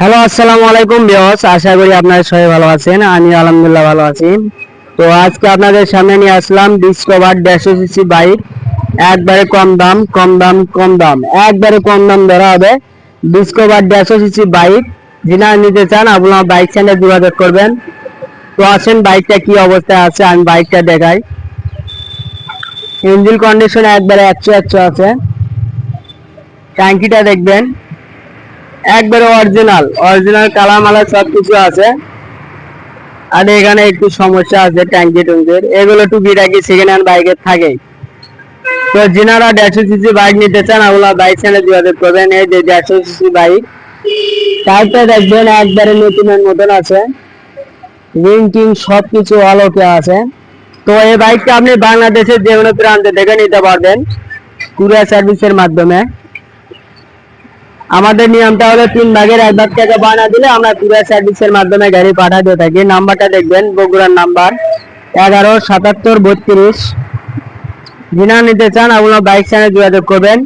Hello আসসালামু আলাইকুম বিয়স আশা করি আপনারা সবাই ভালো আছেন। আমি আলহামদুলিল্লাহ ভালো আছি। তো আজকে আপনাদের সামনে নিয়ে আসলাম ডিসকভার দেড়শো সিসি বাইক। একবারে কম দাম কম দাম কম দাম। একবারে কম দাম ধরা হবে ডিসকভার দেড়শো সিসি বাইক। যিনি নিতে চান, আপনার বাইক স্ট্যান্ডে যোগাযোগ করবেন। তো আসেন, বাইকটা কি অবস্থায় আছে, আমি বাইকটা দেখাই। ইঞ্জিন কন্ডিশন একবারে একশো একশো আছে। ট্যাঙ্কিটা দেখবেন। একবারে অরিজিনাল অরিজিনাল কালার মালা সব কিছু আছে। আর এখানে একটু সমস্যা আছে ট্যাঙ্কি টুঙ্কির। এগুলো টুকিটাকি সেকেন্ড হ্যান্ড বাইকের থাকেই তো যিনারা দেড়শো সিসি বাইক নিতে চান, ওগুলো বাইক চ্যানেল যোগাযোগ করবেন। এই যে দেড়শো সিসি বাইক টাইপটা দেখবেন একবারে নতুনের মতন আছে। রিং টিং সব কিছু অলোকে আছে। তো এই বাইকটা আপনি বাংলাদেশের যে কোনো প্রান্তে দেখে নিতে পারবেন। কুরিয়ার সার্ভিসের মাধ্যমে। আমাদের নিয়মটা হলো তিন ভাগের এক ভাগ টাকা বানা দিলে আমরা কুরিয়ার সার্ভিসের মাধ্যমে গাড়ি পাঠাতে থাকি। নাম্বারটা দেখবেন, বগুড়ার নাম্বার এগারো সাতাত্তর বত্রিশ। যিনা নিতে চান আপনার বাইক চ্যানেল যোগাযোগ করবেন।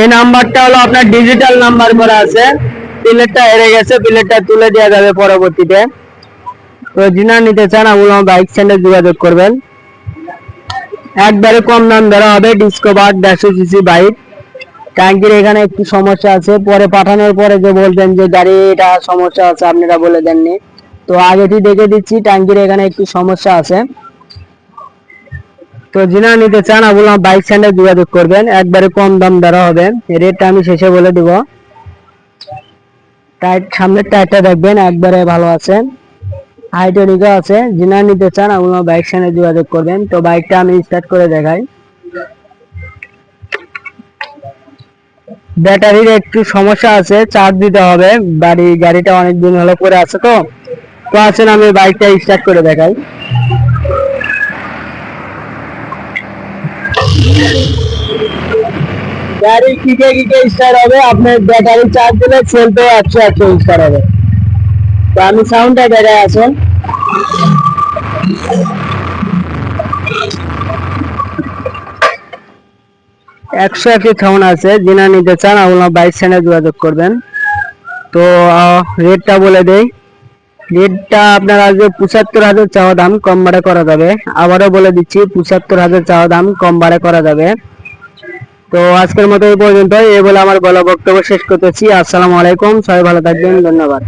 এই নাম্বারটা হলো আপনার ডিজিটাল নাম্বার করা আছে। প্লেটটা হেরে গেছে প্লেটটা তুলে দেওয়া যাবে পরবর্তীতে। তো যিনা নিতে চান আপনার বাইক চ্যানেল যোগাযোগ করবেন। একবারে কম দাম ধরা হবে ডিসকভার দেড়শো সিসি বাইক ট্যাঙ্কির এখানে একটু সমস্যা আছে। পরে পাঠানোর পরে যে বলতেন যে গাড়ি এটা সমস্যা আছে, আপনারা বলে দেননি। তো আগেটি দেখে দিচ্ছি ট্যাঙ্কির এখানে একটু সমস্যা আছে। তো যিনা নিতে চান আপনার বাইক স্ট্যান্ডে যোগাযোগ করবেন। একবারে কম দাম ধরা হবে। রেটটা আমি শেষে বলে দিব। টায়ার সামনের টায়ারটা দেখবেন, একবারে ভালো আছে। হাইড্রোলিকও আছে। যিনা নিতে চান আপনার বাইক স্ট্যান্ডে যোগাযোগ করবেন। তো বাইকটা আমি স্টার্ট করে দেখাই। ব্যাটারির একটু সমস্যা আছে চার্জ দিতে হবে। বাড়ি, গাড়িটা অনেক দিন হলো পরে আছে তো। তো আসেন, আমি বাইকটা স্টার্ট করে দেখাই। গাড়ি কিকে কিকে স্টার্ট হবে? আপনার ব্যাটারি চার্জ দিলে চলতে একশো একশো স্টার্ট হবে। তো আমি সাউন্ডটা দেখাই আসেন। একশো একটি সাউন্ড আছে যিনা নিতে চান আপনার বাইক চ্যানেল যোগাযোগ করবেন। তো রেটটা বলে দেই। রেটটা আপনার আসবে পঁচাত্তর হাজার চাওয়া দাম, কম বাড়ে করা যাবে। আবারও বলে দিচ্ছি, পঁচাত্তর হাজার চাওয়া দাম, কম বাড়ে করা যাবে। তো, আজকের মতো এই পর্যন্ত এই বলে আমার গলা বক্তব্য শেষ করতেছি। আসসালামু আলাইকুম। সবাই ভালো থাকবেন। ধন্যবাদ।